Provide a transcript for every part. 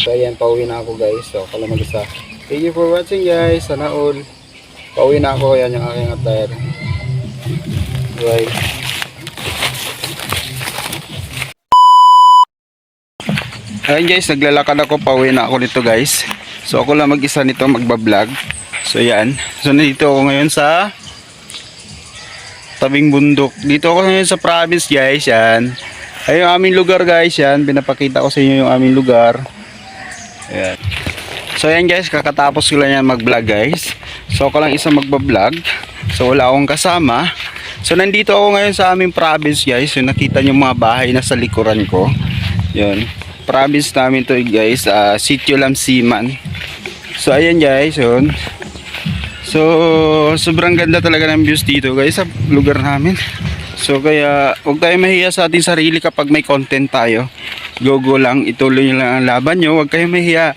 So ayan, pauwi na ako guys. So lang mag-isa. Thank you for watching guys. Sana all. Pauwi na ako. Ayan yung aking attire. Bye. Ayan guys, naglalakad ako. Pauwi na ako nito guys. So ako lang mag-isa nito magbablog. So yan. So nandito ako ngayon sa tabing bundok. Dito ako ngayon sa province guys. Yan. Ay yung aming lugar guys. Yan. Pinapakita ko sa inyo yung aming lugar. Ayan. So yan guys, kakatapos ko lang yan mag-vlog guys. So ako lang isa magbablog. So wala akong kasama. So nandito ako ngayon sa aming province guys. So nakita nyo mga bahay na sa likuran ko. Yun. Province namin to guys. Uh, Sitio Lamsiman. So ayan guys. Yun. So sobrang ganda talaga ng views dito guys sa lugar namin. So kaya huwag tayo mahiya sa ating sarili kapag may content tayo. Go go lang, ituloy nyo lang ang laban nyo. Huwag kayo mahiya.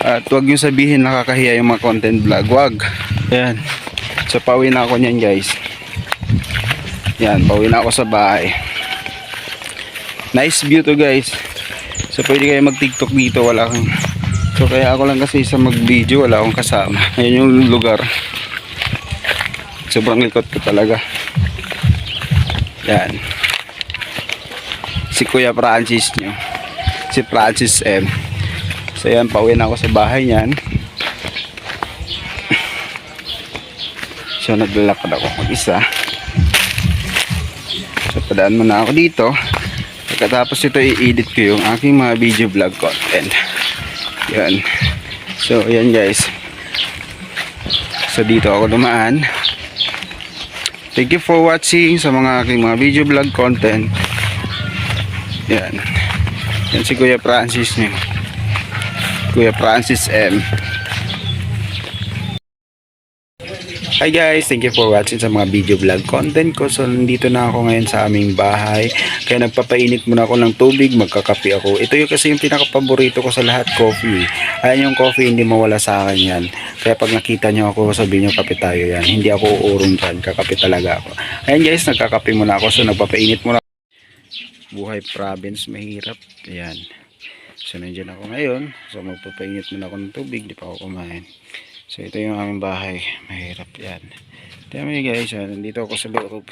At huwag nyo sabihin nakakahiya yung mga content vlog. Huwag. Ayan. So pauwi na ako niyan guys. Yan, pauwi na ako sa bahay. Nice view to guys. So pwede kayo mag tiktok dito. Wala kang... So kaya ako lang kasi sa mag video. Wala akong kasama. Ayan yung lugar. Sobrang likot ko talaga. Yan. Si Kuya Francis nyo. Si Francis M. So yan, pauwi na ako sa bahay niyan. So naglalakad ako mag-isa. So padaan muna ako dito. Pagkatapos ito i-edit ko yung aking mga video vlog content. Yan. So yan guys. So dito ako dumaan. Thank you for watching sa mga aking mga video vlog content. Yan. Yan si Kuya Francis niyo. Kuya Francis M. Hi guys, thank you for watching sa mga video vlog content ko. So nandito na ako ngayon sa aming bahay. Kaya nagpapainit muna ako ng tubig, magkakape ako. Ito yung kasi yung pinaka-paborito ko sa lahat, coffee. Ayan yung coffee, hindi mawala sa akin yan. Kaya pag nakita nyo ako, sabihin nyo kape tayo yan. Hindi ako uurong dyan, kakape talaga ako. Ayan guys, nagkakape muna ako. So nagpapainit muna buhay province mahirap. Ayan. So nandiyan ako ngayon. So magpapainit muna ako ng tubig di pa ako kumain. So ito yung aming bahay. Mahirap yan. Yun, guys ah, nandito ako sa loob